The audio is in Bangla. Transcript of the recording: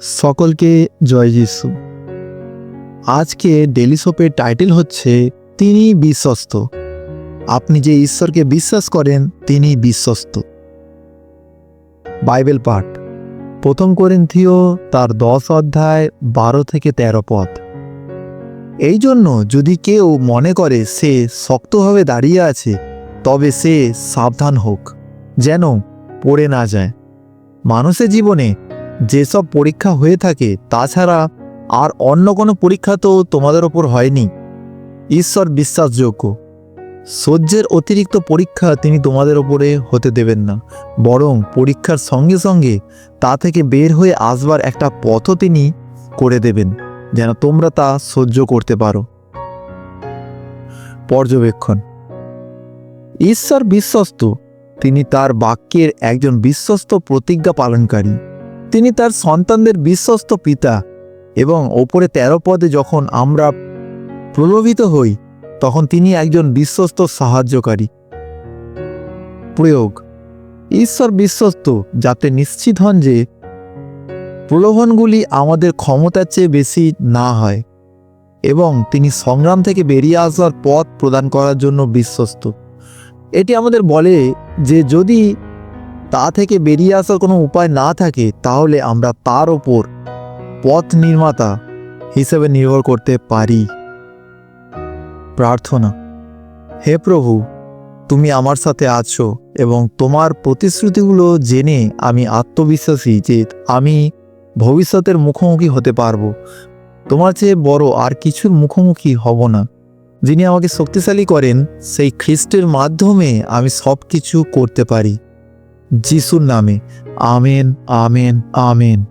সকলকে জয় যিশু। আজকে ডেলি সোপের টাইটেল হচ্ছে, তিনি বিশ্বস্ত। আপনি যে ঈশ্বরকে বিশ্বাস করেন, তিনি বিশ্বস্ত। বাইবেল পাঠ, প্রথম করিন্থীয় তার দশ অধ্যায় বারো থেকে তেরো পথ এই জন্য যদি কেউ মনে করে সে শক্তভাবে দাঁড়িয়ে আছে, তবে সে সাবধান হোক, যেন পড়ে না যায়। মানুষের জীবনে যেসব পরীক্ষা হয়ে থাকে, তাছাড়া আর অন্য কোনো পরীক্ষা তো তোমাদের ওপর হয়নি। ঈশ্বর বিশ্বাসযোগ্য। সহ্যের অতিরিক্ত পরীক্ষা তিনি তোমাদের ওপরে হতে দেবেন না। বরং পরীক্ষার সঙ্গে সঙ্গে তা থেকে বের হয়ে আসবার একটা পথও তিনি করে দেবেন, যেন তোমরা তা সহ্য করতে পারো। পর্যবেক্ষণ। ঈশ্বর বিশ্বস্ত। তিনি তার বাক্যের একজন বিশ্বস্ত প্রতিজ্ঞা পালনকারী। তিনি তার সন্তানদের বিশ্বস্ত পিতা এবং ওপরে তেরো পদে যখন আমরা প্রলোভিত হই, তখন তিনি একজন বিশ্বস্ত সাহায্যকারী। প্রয়োগ, ঈশ্বর বিশ্বস্ত যাতে নিশ্চিত হন যে প্রলোভনগুলি আমাদের ক্ষমতার চেয়ে বেশি না হয় এবং তিনি সংগ্রাম থেকে বেরিয়ে আসার পথ প্রদান করার জন্য বিশ্বস্ত। এটি আমাদের বলে যে যদি তা থেকে বেরিয়ে আসার কোনো উপায় না থাকে, তাহলে আমরা তার ওপর পথ নির্মাতা হিসেবে নির্ভর করতে পারি। প্রার্থনা, হে প্রভু, তুমি আমার সাথে আছো এবং তোমার প্রতিশ্রুতিগুলো জেনে আমি আত্মবিশ্বাসী যে আমি ভবিষ্যতের মুখোমুখি হতে পারব। তোমার চেয়ে বড় আর কিছুর মুখোমুখি হব না। যিনি আমাকে শক্তিশালী করেন, সেই খ্রিস্টের মাধ্যমে আমি সব কিছু করতে পারি। যিশুর নামে। Amen amen amen.